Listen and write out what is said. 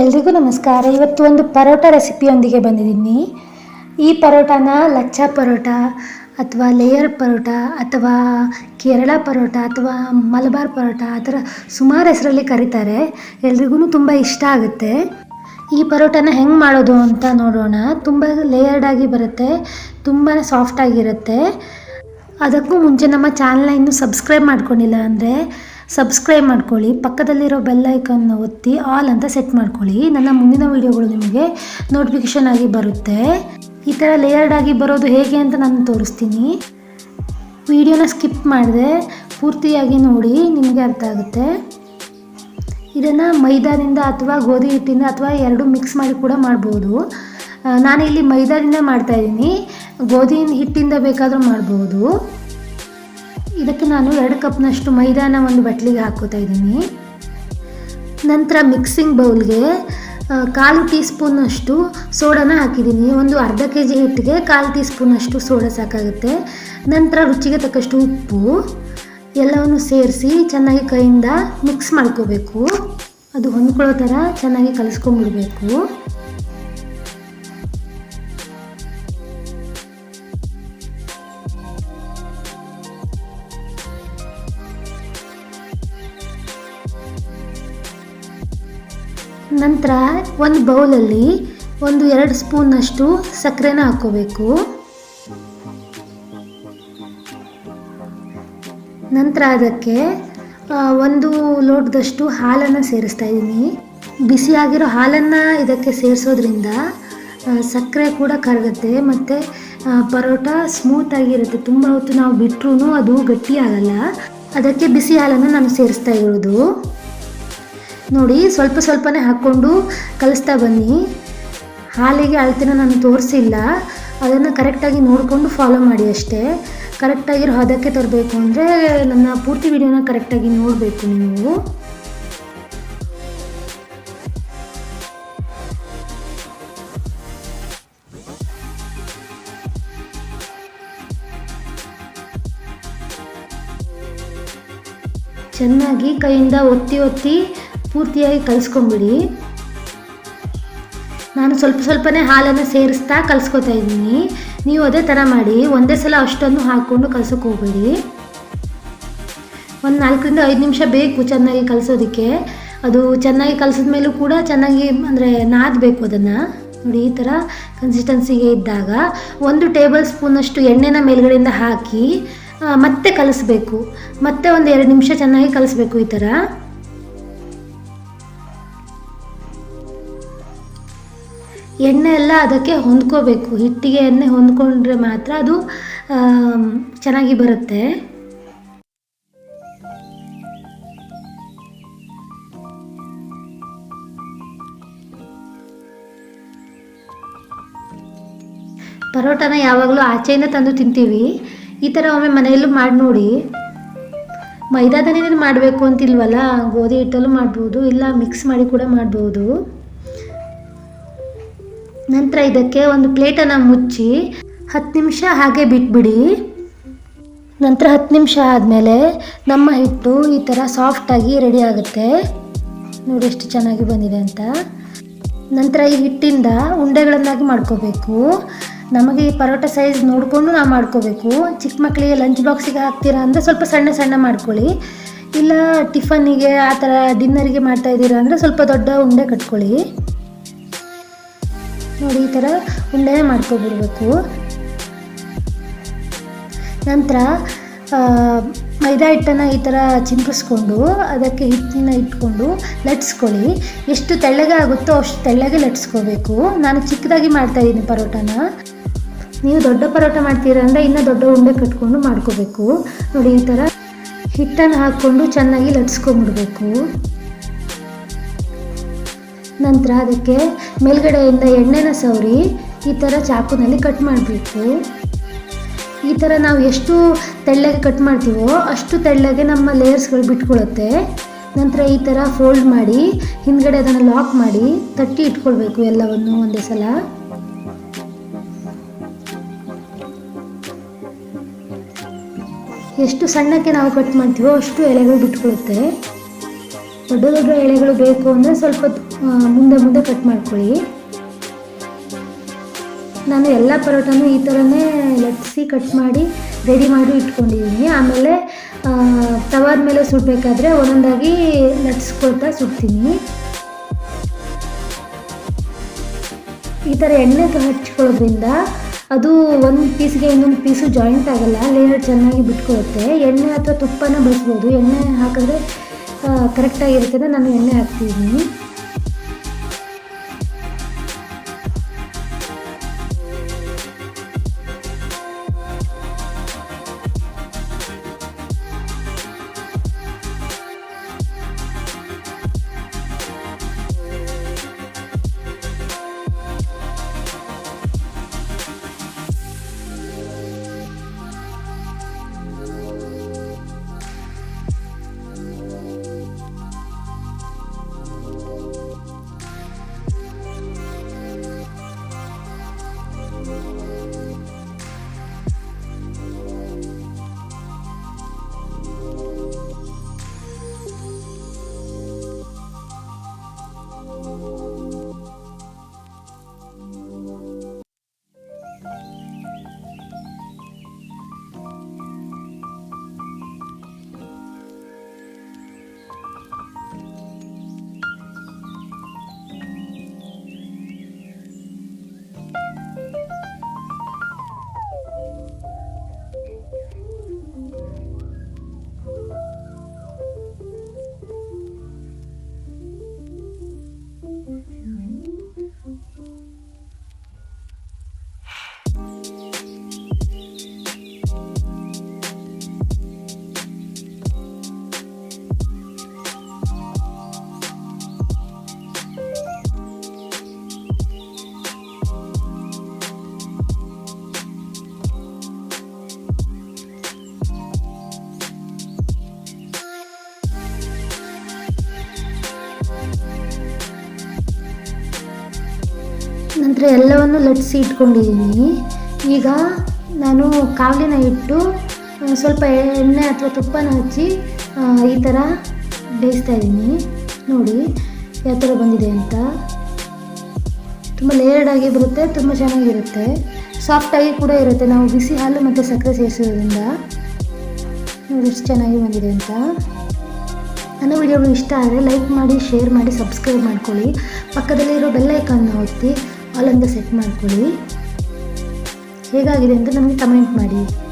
ಎಲ್ರಿಗೂ ನಮಸ್ಕಾರ. ಇವತ್ತು ಒಂದು ಪರೋಟ ರೆಸಿಪಿಯೊಂದಿಗೆ ಬಂದಿದ್ದೀನಿ. ಈ ಪರೋಟಾನ ಲಚ್ಚಾ ಪರೋಟ ಅಥವಾ ಲೇಯರ್ ಪರೋಟ ಅಥವಾ ಕೇರಳ ಪರೋಟ ಅಥವಾ ಮಲಬಾರ್ ಪರೋಟ ಆ ಥರ ಸುಮಾರು ಹೆಸರಲ್ಲಿ ಕರೀತಾರೆ. ಎಲ್ರಿಗೂ ತುಂಬ ಇಷ್ಟ ಆಗುತ್ತೆ. ಈ ಪರೋಟನ ಹೆಂಗೆ ಮಾಡೋದು ಅಂತ ನೋಡೋಣ. ತುಂಬ ಲೇಯರ್ಡಾಗಿ ಬರುತ್ತೆ, ತುಂಬಾ ಸಾಫ್ಟಾಗಿರುತ್ತೆ ಅದಕ್ಕೂ ಮುಂಚೆ ನಮ್ಮ ಚಾನಲ್ನ ಇನ್ನೂ ಸಬ್ಸ್ಕ್ರೈಬ್ ಮಾಡ್ಕೊಂಡಿಲ್ಲ ಅಂದರೆ ಸಬ್ಸ್ಕ್ರೈಬ್ ಮಾಡ್ಕೊಳ್ಳಿ ಪಕ್ಕದಲ್ಲಿರೋ ಬೆಲ್ ಐಕನ್ನ ಒತ್ತಿ ಆಲ್ ಅಂತ ಸೆಟ್ ಮಾಡ್ಕೊಳ್ಳಿ. ನನ್ನ ಮುಂದಿನ ವೀಡಿಯೋಗಳು ನಿಮಗೆ ನೋಟಿಫಿಕೇಷನ್ ಆಗಿ ಬರುತ್ತೆ. ಈ ಥರ ಲೇಯರ್ಡ್ ಆಗಿ ಬರೋದು ಹೇಗೆ ಅಂತ ನಾನು ತೋರಿಸ್ತೀನಿ. ವಿಡಿಯೋನ ಸ್ಕಿಪ್ ಮಾಡಿದೆ ಪೂರ್ತಿಯಾಗಿ ನೋಡಿ ನಿಮಗೆ ಅರ್ಥ ಆಗುತ್ತೆ. ಇದನ್ನು ಮೈದಾದಿಂದ ಅಥವಾ ಗೋಧಿ ಹಿಟ್ಟಿಂದ ಅಥವಾ ಎರಡು ಮಿಕ್ಸ್ ಮಾಡಿ ಕೂಡ ಮಾಡ್ಬೋದು. ಆ, ನಾನು ಇಲ್ಲಿ ಮೈದಾದಿಂದ ಮಾಡ್ತಾಯಿದ್ದೀನಿ ಗೋಧಿ ಹಿಟ್ಟಿಂದ ಬೇಕಾದರೂ ಮಾಡ್ಬೋದು. ಇದಕ್ಕೆ ನಾನು ಎರಡು ಕಪ್ನಷ್ಟು ಮೈದಾನ ಒಂದು ಬಟ್ಲಿಗೆ ಹಾಕೋತಾ ಇದ್ದೀನಿ. ನಂತರ ಮಿಕ್ಸಿಂಗ್ ಬೌಲ್ಗೆ ಕಾಲು ಟೀ ಸ್ಪೂನಷ್ಟು ಸೋಡಾನ ಹಾಕಿದ್ದೀನಿ. ಒಂದು ಅರ್ಧ ಕೆ ಜಿ ಹಿಟ್ಟಿಗೆ ಕಾಲು ಟೀ ಸ್ಪೂನಷ್ಟು ಸೋಡಾ ಸಾಕಾಗುತ್ತೆ. ನಂತರ ರುಚಿಗೆ ತಕ್ಕಷ್ಟು ಉಪ್ಪು, ಎಲ್ಲವನ್ನು ಸೇರಿಸಿ ಚೆನ್ನಾಗಿ ಕೈಯಿಂದ ಮಿಕ್ಸ್ ಮಾಡ್ಕೋಬೇಕು. ಅದು ಹೊಂದ್ಕೊಳ್ಳೋ ಥರ ಚೆನ್ನಾಗಿ ಕಲಿಸ್ಕೊಂಡ್ಬಿಡ್ಬೇಕು. ನಂತರ ಒಂದು ಬೌಲಲ್ಲಿ ಒಂದು ಎರಡು ಸ್ಪೂನಷ್ಟು ಸಕ್ಕರೆನ ಹಾಕ್ಕೋಬೇಕು. ನಂತರ ಅದಕ್ಕೆ ಒಂದು ಲೋಟದಷ್ಟು ಹಾಲನ್ನು ಸೇರಿಸ್ತಾ ಇದ್ದೀನಿ ಬಿಸಿಯಾಗಿರೋ ಹಾಲನ್ನು ಇದಕ್ಕೆ ಸೇರಿಸೋದ್ರಿಂದ ಸಕ್ಕರೆ ಕೂಡ ಕರಗುತ್ತೆ ಮತ್ತು ಪರೋಟ ಸ್ಮೂತಾಗಿರುತ್ತೆ ತುಂಬ ಹೊತ್ತು ನಾವು ಬಿಟ್ಟರೂ ಅದು ಗಟ್ಟಿಯಾಗಲ್ಲ ಅದಕ್ಕೆ ಬಿಸಿ ಹಾಲನ್ನು ನಾನು ಸೇರಿಸ್ತಾ ಇರೋದು. ನೋಡಿ, ಸ್ವಲ್ಪ ಸ್ವಲ್ಪನೇ ಹಾಕ್ಕೊಂಡು ಕಲಿಸ್ತಾ ಬನ್ನಿ. ಹಾಲಿಗೆ ಅಳತೆನ ನಾನು ತೋರಿಸಿಲ್ಲ. ಅದನ್ನು ಕರೆಕ್ಟಾಗಿ ನೋಡಿಕೊಂಡು ಫಾಲೋ ಮಾಡಿ ಅಷ್ಟೇ. ಕರೆಕ್ಟಾಗಿರೋ ಹದಕ್ಕೆ ತರಬೇಕು ಅಂದರೆ ನನ್ನ ಪೂರ್ತಿ ವಿಡಿಯೋನ ಕರೆಕ್ಟಾಗಿ ನೋಡಬೇಕು ನೀವು. ಚೆನ್ನಾಗಿ ಕೈಯಿಂದ ಒತ್ತಿ ಒತ್ತಿ ಪೂರ್ತಿಯಾಗಿ ಕಲಿಸ್ಕೊಂಬಿಡಿ. ನಾನು ಸ್ವಲ್ಪ ಸ್ವಲ್ಪನೇ ಹಾಲನ್ನು ಸೇರಿಸ್ತಾ ಕಲಿಸ್ಕೊತಾ ಇದ್ದೀನಿ. ನೀವು ಅದೇ ಥರ ಮಾಡಿ, ಒಂದೇ ಸಲ ಅಷ್ಟನ್ನು ಹಾಕ್ಕೊಂಡು ಕಲ್ಸೋಕೆ ಹೋಗಬೇಡಿ. ಒಂದು ನಾಲ್ಕರಿಂದ ಐದು ನಿಮಿಷ ಬೇಕು ಚೆನ್ನಾಗಿ ಕಲಿಸೋದಕ್ಕೆ. ಅದು ಚೆನ್ನಾಗಿ ಕಲಿಸಿದ ಮೇಲೂ ಕೂಡ ಚೆನ್ನಾಗಿ, ಅಂದರೆ ನಾದಬೇಕು ಅದನ್ನು. ನೋಡಿ, ಈ ಥರ ಕನ್ಸಿಸ್ಟೆನ್ಸಿಗೆ ಇದ್ದಾಗ ಒಂದು ಟೇಬಲ್ ಸ್ಪೂನಷ್ಟು ಎಣ್ಣೆನ ಮೇಲುಗಡೆಯಿಂದ ಹಾಕಿ ಮತ್ತೆ ಕಲಿಸ್ಬೇಕು. ಮತ್ತೆ ಒಂದು ಎರಡು ನಿಮಿಷ ಚೆನ್ನಾಗಿ ಕಲಿಸ್ಬೇಕು ಈ ಥರ. ಎಣ್ಣೆ ಎಲ್ಲ ಅದಕ್ಕೆ ಹೊಂದ್ಕೋಬೇಕು. ಹಿಟ್ಟಿಗೆ ಎಣ್ಣೆ ಹೊಂದ್ಕೊಂಡ್ರೆ ಮಾತ್ರ ಅದು ಚೆನ್ನಾಗಿ ಬರುತ್ತೆ. ಪರೋಟನ ಯಾವಾಗಲೂ ಆಚೆಯಿಂದ ತಂದು ತಿಂತೀವಿ. ಈ ಥರ ಒಮ್ಮೆ ಮನೆಯಲ್ಲೂ ಮಾಡಿ ನೋಡಿ. ಮೈದಾದನೇ ಮಾಡಬೇಕು ಅಂತಿಲ್ವಲ್ಲ, ಗೋಧಿ ಹಿಟ್ಟಲ್ಲೂ ಮಾಡ್ಬೋದು, ಇಲ್ಲ ಮಿಕ್ಸ್ ಮಾಡಿ ಕೂಡ ಮಾಡ್ಬೋದು. ನಂತರ ಇದಕ್ಕೆ ಒಂದು ಪ್ಲೇಟನ್ನು ಮುಚ್ಚಿ ಹತ್ತು ನಿಮಿಷ ಹಾಗೆ ಬಿಟ್ಬಿಡಿ. ನಂತರ ಹತ್ತು ನಿಮಿಷ ಆದಮೇಲೆ ನಮ್ಮ ಹಿಟ್ಟು ಈ ಥರ ಸಾಫ್ಟಾಗಿ ರೆಡಿ ಆಗುತ್ತೆ. ನೋಡಿ ಎಷ್ಟು ಚೆನ್ನಾಗಿ ಬಂದಿದೆ ಅಂತ. ನಂತರ ಈ ಹಿಟ್ಟಿಂದ ಉಂಡೆಗಳನ್ನಾಗಿ ಮಾಡ್ಕೋಬೇಕು. ನಮಗೆ ಈ ಪರೋಟ ಸೈಜ್ ನೋಡಿಕೊಂಡು ನಾವು ಮಾಡ್ಕೋಬೇಕು. ಚಿಕ್ಕ ಮಕ್ಕಳಿಗೆ ಲಂಚ್ ಬಾಕ್ಸಿಗೆ ಹಾಕ್ತೀರಾ ಅಂದರೆ ಸ್ವಲ್ಪ ಸಣ್ಣ ಸಣ್ಣ ಮಾಡ್ಕೊಳ್ಳಿ. ಇಲ್ಲ ಟಿಫನ್ನಿಗೆ ಆ ಥರ ಡಿನ್ನರಿಗೆ ಮಾಡ್ತಾ ಇದ್ದೀರಾ ಅಂದರೆ ಸ್ವಲ್ಪ ದೊಡ್ಡ ಉಂಡೆ ಕಟ್ಕೊಳ್ಳಿ. ನೋಡಿ, ಈ ಥರ ಉಂಡೆನೇ ಮಾಡ್ಕೊಬಿಡ್ಬೇಕು. ನಂತರ ಮೈದಾ ಹಿಟ್ಟನ್ನು ಈ ಥರ ಚಿಂಪಿಸ್ಕೊಂಡು, ಅದಕ್ಕೆ ಹಿಟ್ಟಿನ ಇಟ್ಕೊಂಡು ಲಟ್ಸ್ಕೊಳ್ಳಿ. ಎಷ್ಟು ತೆಳ್ಳಗೆ ಆಗುತ್ತೋ ಅಷ್ಟು ತೆಳ್ಳಗೆ ಲಟ್ಸ್ಕೋಬೇಕು. ನಾನು ಚಿಕ್ಕದಾಗಿ ಮಾಡ್ತಾ ಇದ್ದೀನಿ ಪರೋಟನ. ನೀವು ದೊಡ್ಡ ಪರೋಟ ಮಾಡ್ತೀರ ಅಂದರೆ ಇನ್ನೂ ದೊಡ್ಡ ಉಂಡೆ ಕಟ್ಕೊಂಡು ಮಾಡ್ಕೋಬೇಕು. ನೋಡಿ, ಈ ಥರ ಹಿಟ್ಟನ್ನು ಹಾಕ್ಕೊಂಡು ಚೆನ್ನಾಗಿ ಲಟ್ಸ್ಕೊಂಬಿಡ್ಬೇಕು. ನಂತರ ಅದಕ್ಕೆ ಮೇಲ್ಗಡೆಯಿಂದ ಎಣ್ಣೆನ ಸವರಿ ಈ ಥರ ಚಾಕುನಲ್ಲಿ ಕಟ್ ಮಾಡಬೇಕು ಈ ಥರ ನಾವು ಎಷ್ಟು ತೆಳ್ಳಗೆ ಕಟ್ ಮಾಡ್ತೀವೋ ಅಷ್ಟು ತೆಳ್ಳಗೆ ನಮ್ಮ ಲೇಯರ್ಸ್ಗಳು ಬಿಟ್ಕೊಳ್ಳುತ್ತೆ ನಂತರ ಈ ಥರ ಫೋಲ್ಡ್ ಮಾಡಿ, ಹಿಂದ್ಗಡೆ ಅದನ್ನು ಲಾಕ್ ಮಾಡಿ, ತಟ್ಟಿ ಇಟ್ಕೊಳ್ಬೇಕು ಎಲ್ಲವನ್ನು ಒಂದೇ ಸಲ. ಎಷ್ಟು ಸಣ್ಣಕ್ಕೆ ನಾವು ಕಟ್ ಮಾಡ್ತೀವೋ ಅಷ್ಟು ಎಲೆಗಳು ಬಿಟ್ಕೊಳ್ಳುತ್ತೆ ದೊಡ್ಡ ದೊಡ್ಡ ಎಳೆಗಳು ಬೇಕು ಅಂದರೆ ಸ್ವಲ್ಪ ಮುಂದೆ ಮುಂದೆ ಕಟ್ ಮಾಡ್ಕೊಳ್ಳಿ. ನಾನು ಎಲ್ಲ ಪರೋಟನೂ ಈ ಥರನೇ ಲಟ್ಸಿ ಕಟ್ ಮಾಡಿ ರೆಡಿ ಮಾಡಿ ಇಟ್ಕೊಂಡಿದ್ದೀನಿ. ಆಮೇಲೆ ತವಾದ ಮೇಲೆ ಸುಡಬೇಕಾದ್ರೆ ಒಂದೊಂದಾಗಿ ಲಟ್ಸ್ಕೊಳ್ತಾ ಸುಡ್ತೀನಿ. ಈ ಥರ ಎಣ್ಣೆ ಹಚ್ಕೊಳ್ಳೋದ್ರಿಂದ ಅದು ಒಂದು ಪೀಸ್ಗೆ ಇನ್ನೊಂದು ಪೀಸು ಜಾಯಿಂಟ್ ಆಗಲ್ಲ ಲೇಯರ್ ಚೆನ್ನಾಗಿ ಬಿಟ್ಕೊಳ್ಳುತ್ತೆ ಎಣ್ಣೆ ಅಥವಾ ತುಪ್ಪನ ಬಳಸ್ಬೋದು. ಎಣ್ಣೆ ಹಾಕಿದ್ರೆ ಕರೆಕ್ಟಾಗಿರುತ್ತೆ ನಾನು ಎಣ್ಣೆ ಹಾಕ್ತಿದ್ದೀನಿ. ನಂತರ ಎಲ್ಲವನ್ನು ಲಟ್ಸಿ ಇಟ್ಕೊಂಡಿದ್ದೀನಿ. ಈಗ ನಾನು ಕಾವಲಿನ ಇಟ್ಟು ಸ್ವಲ್ಪ ಎಣ್ಣೆ ಅಥವಾ ತುಪ್ಪನ ಹಚ್ಚಿ ಈ ಥರ ಬೇಯಿಸ್ತಾ ಇದ್ದೀನಿ. ನೋಡಿ, ಯಾವ ಥರ ಬಂದಿದೆ ಅಂತ. ತುಂಬ ಲೇಯರ್ಡ್ ಆಗಿ ಬರುತ್ತೆ, ತುಂಬ ಚೆನ್ನಾಗಿರುತ್ತೆ. ಸಾಫ್ಟಾಗಿ ಕೂಡ ಇರುತ್ತೆ. ನಾವು ಬಿಸಿ ಹಾಲು ಮತ್ತು ಸಕ್ಕರೆ ಸೇರಿಸೋದ್ರಿಂದ. ನೋಡಿ, ಎಷ್ಟು ಚೆನ್ನಾಗಿ ಬಂದಿದೆ ಅಂತ. ನನ್ನ ವಿಡಿಯೋಗಳು ಇಷ್ಟ ಆದರೆ ಲೈಕ್ ಮಾಡಿ ಶೇರ್ ಮಾಡಿ ಸಬ್ಸ್ಕ್ರೈಬ್ ಮಾಡ್ಕೊಳ್ಳಿ. ಪಕ್ಕದಲ್ಲಿರೋ ಬೆಲ್ ಐಕಾನ್ನ ಒತ್ತಿ. ಆಲ್ ಅಂತ ಸೆಟ್ ಮಾಡ್ಕೊಳ್ಳಿ. ಹೇಗಾಗಿದೆ ಅಂತ ನಮಗೆ ಕಮೆಂಟ್ ಮಾಡಿ.